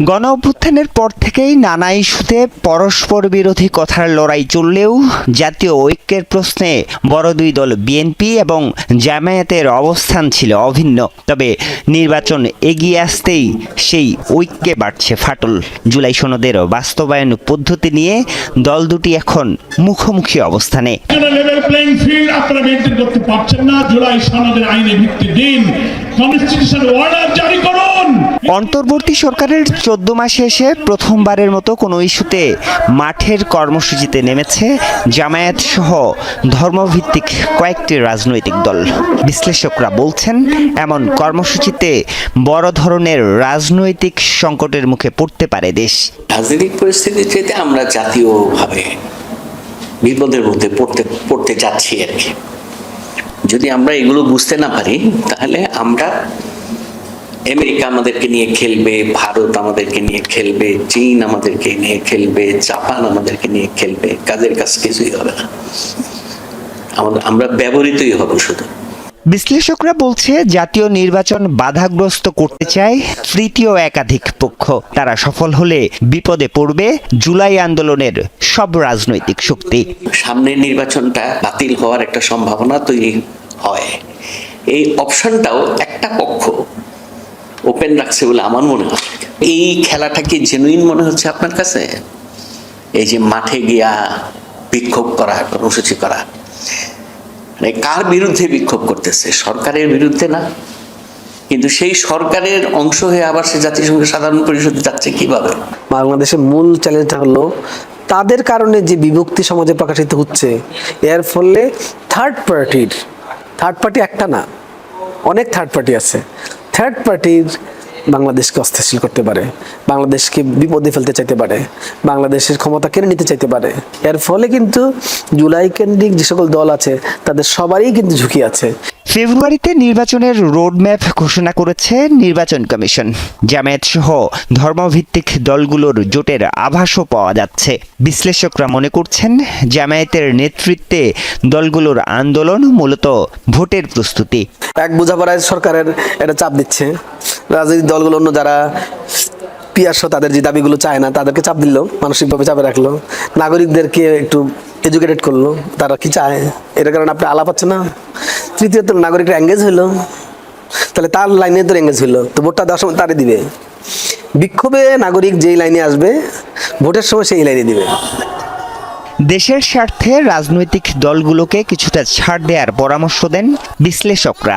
গণ অভ্যুত্থানের পর থেকেই নানা ইস্যুতে পরস্পর বিরোধী কথার লড়াই চললেও জাতীয় ঐক্যের প্রশ্নে বড় দুই দল বিএনপি এবং জামায়াতের অবস্থান ছিল অভিন্ন। তবে নির্বাচন এগিয়ে আসতেই সেই ঐক্যে বাড়ছে ফাটল। জুলাই সনদের বাস্তবায়ন পদ্ধতি নিয়ে দল দুটি এখন মুখোমুখি অবস্থানে। জুলাই সনদের আইনে ভিত্তি দিন জারি করুন। অন্তর্বর্তী সরকারের চোদ্দ মাসে এসে প্রথমবারের মতো কোনো ইস্যুতে মাঠের কর্মসূচিতে নেমেছে জামায়াত সহ ধর্মভিত্তিক কয়েকটি রাজনৈতিক দল। বিশ্লেষকরা বলছেন, এমন কর্মসূচিতে বড় ধরনের রাজনৈতিক সংকটের মুখে পড়তে পারে দেশ। রাজনৈতিক পরিস্থিতিতে আমরা জাতীয়ভাবে বিপদের মধ্যে পড়তে পড়তে যাচ্ছি আর কি। যদি আমরা এগুলো বুঝতে না পারি, তাহলে আমরা আমেরিকা আমাদেরকে নিয়ে খেলবে ভারত আমাদেরকে নিয়ে খেলবে চীন আমাদেরকে নিয়ে খেলবে জাপান আমাদেরকে নিয়ে খেলবে কাজের কাজ কিছুই হবে না। আমরা ব্যবহৃতই হব শুধু। বিশ্লেষকরা বলছে জাতীয় নির্বাচন বাধাগ্রস্ত করতে চায় তৃতীয় একাধিক পক্ষ। তারা সফল হলে বিপদে পড়বে জুলাই আন্দোলনের সব রাজনৈতিক শক্তি। সামনের নির্বাচনটা বাতিল হওয়ার একটা সম্ভাবনা তৈরি হয়। এই অপশনটাও একটা পক্ষ ওপেন রাখছে বলে আমার মনে হয়। এই খেলাটা কি জেনুইন মনে হচ্ছে আপনার কাছে? এই যে মাঠে গিয়া বিক্ষোভ করা কর্মসূচি করা। মানে কার বিরুদ্ধে বিক্ষোভ করতেছে? সরকারের বিরুদ্ধে না? কিন্তু সেই সরকারের অংশ হয়ে আবার সে জাতিসংঘের সাধারণ পরিষদে যাচ্ছে কীভাবে? বাংলাদেশের মূল চ্যালেঞ্জটা হলো তাদের কারণে যে বিভক্তি সমাজে প্রকাশিত হচ্ছে, এর ফলে থার্ড পার্টির থার্ড পার্টি একটা না, অনেক থার্ড পার্টি আছে। থার্ড পার্টির বাংলাদেশকে অস্থিতিশীল করতে পারে, বাংলাদেশকে বিপদে ফেলতে চাইতে পারে, বাংলাদেশের ক্ষমতা কেড়ে নিতে চাইতে পারে। এর ফলে কিন্তু জুলাই কেন্দ্রিক যে সকল দল আছে, তাদের সবারই কিন্তু ঝুঁকি আছে। ফেব্রুয়ারিতে নির্বাচনের রোডম্যাপ ঘোষণা করেছে নির্বাচন কমিশন। জামায়াত সহ ধর্মভিত্তিক দলগুলোর জোটের আভাসও পাওয়া যাচ্ছে। বিশ্লেষকরা মনে করছেন, জামায়াতের নেতৃত্বে দলগুলোর আন্দোলন মূলত ভোটের প্রস্তুতি। এক বোঝাপড়ায় সরকারের এটা চাপ দিচ্ছে। রাজনৈতিক দলগুলো অন্য যারা পিয়াসহ তাদের যে দাবিগুলো চায় না, তাদেরকে চাপ দিল, মানসিকভাবে চাপে রাখল। নাগরিকদেরকে একটু এডুকেটেড করল, তারা কি চায়? এটার কারণে আপনি আলাপ পাচ্ছেন না? তৃতীয়ত নাগরিকরা এঙ্গেজ হইল। তাহলে তার লাইনে তো এঙ্গেজ হইল। তো ভোটটা দেওয়ার সময় তারে দিবে। বিক্ষোভে নাগরিক যেই লাইনে আসবে ভোটের সময় সেই লাইনে দিবে। দেশের স্বার্থে রাজনৈতিক দলগুলোকে কিছুটা ছাড় দেওয়ার পরামর্শ দেন বিশ্লেষকরা।